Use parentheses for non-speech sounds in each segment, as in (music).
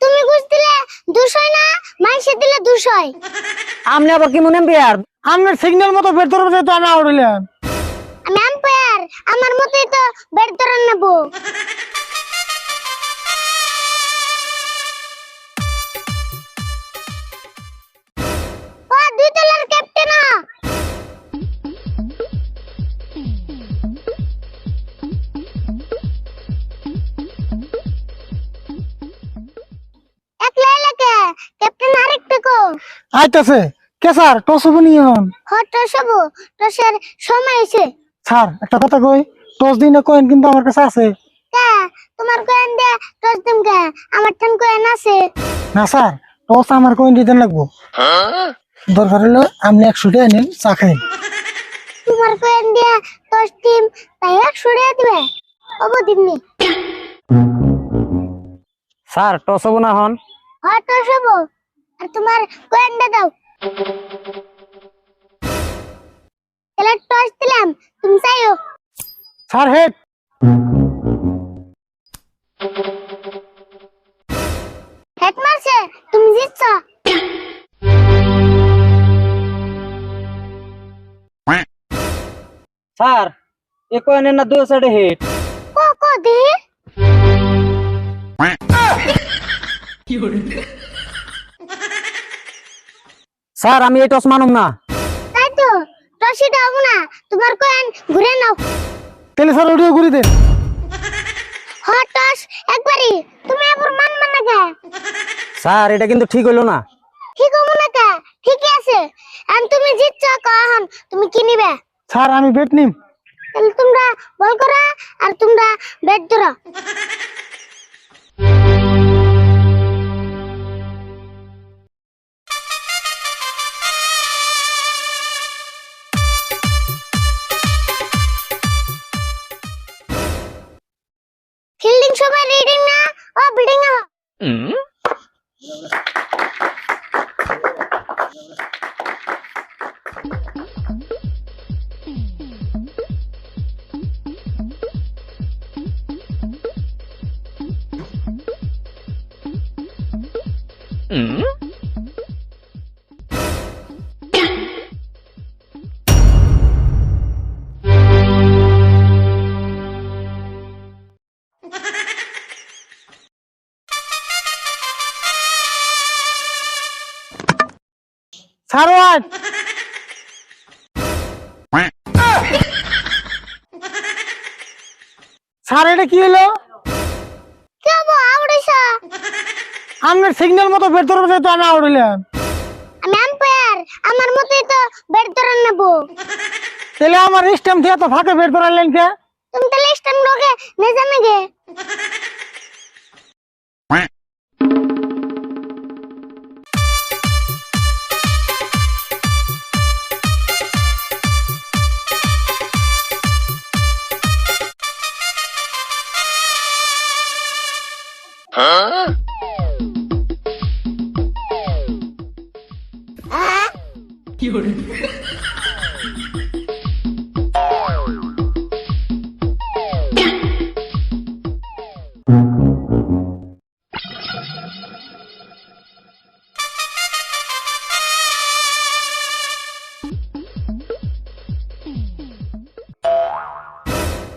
তুমি ঘুষ দিলে দুশোই না মাইসে দিলে দুশোই আমনে আবার কি মনে বিয়ার? আমনে সিগন্যাল মতো বের ধরে তো আমি আউট হইলাম। আমি আম্পায়ার আমার মতোই তো বেড ধরে নেব। আইতাছে। কে স্যার? টস হব নিয়ন হট সবু টসের সময় হয়েছে স্যার একটা কথা কই টস দিন কয়েন কিন্তু আমার কাছে আছে। কে? তোমার কয়েন দে টস দিম কে? আমার ঠান কয়েন আছে। না স্যার টস আমার কয়েন দিতে লাগবো। দরকার হলো আপনি একশো টাকা নিন চা খাই। তোমার কয়েন দিয়ে টস দিম তাই এক সরিয়ে দিবে। অব দিমনি স্যার টস হব না হন হয় টস হব আর তোমার কয়েন দে দাও তাহলে টস দিলাম তুমি চাইও স্যার হেড হেড মারছে তুমি জিতছ স্যার এ কয়েনের না দুই সাইডে হিট কো কো দি স্যার আমি এই টস মানুম না। তাই তো টসই দাও না। তোমার কয়েন ঘুরে নাও। তাহলে স্যার ওটিও ঘুরি দেন। হট টস একবারই। তুমি আবার মানবা না কে? স্যার এটা কিন্তু ঠিক হইল না। ঠিক হব না কে? ঠিকই আছে। আর তুমি জিতছ কখন তুমি কি নিবে? স্যার আমি বেট নিম। তাহলে তোমরা বল করা আর তোমরা ব্যাট ধরো। স্যার ওয়াট (laughs) স্যার এটা কি হলো? কে বো আউড়াইছ আপনার সিগন্যাল মতো বের ধরবে তো আমি আউট হইলাম। আমি আম্পায়ার আমার মতে তো বের ধরে নেব। তাহলে আমার স্ট্যাম্প দিয়ে তো ফাঁকে বের ধরালেন কে? তুমি তাহলে স্টান লগে নে জানে গে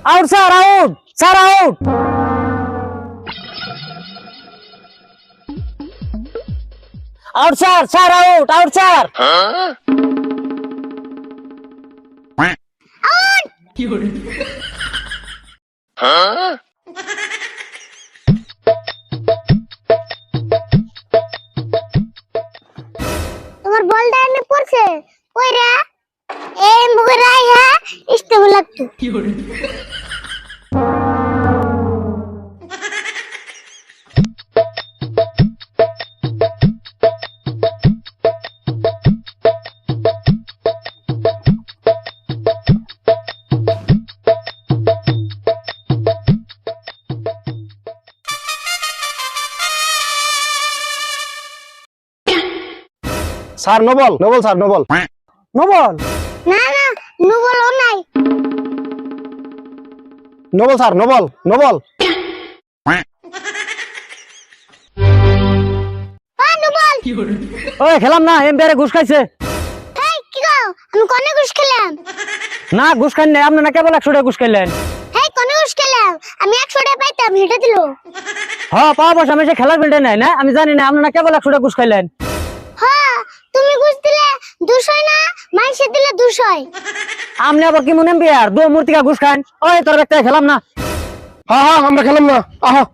out sir out sir out out sir sir out তোমার বলটা এনে পড়ছে? কই রে এই মুখে রাই হ্যাঁ স্টেবল লাগতো sir no ball. No ball sir no ball. No ball? না না নু বলো নাই। No ball sir no ball no ball. ওই খেলাম না এমপিয়ারে ঘুষ খাইছে। হেই কি গো? আমি কোনে ঘুষ খেলাম? না ঘুষ খান নাই আপনি না কেবল একশো টাকা ঘুষ খাইলেন? হেই কোনে ঘুষ খেলাম? আমি একশো টাকা পাইতাম হেঁটে দিল। হ পাওয়া বসে আমি সে খেলার ফিল্ডে নাই না? আমি জানি না আপনি না কেবল একশো টাকা ঘুষ খাইলেন? দিলে আমনে আবার কি মনে বিয়ার? দু মূর্তিকা ঘুষ খান ওই তোর একটা খেলাম না। হ্যাঁ হ্যাঁ আমরা খেলাম না। আহ।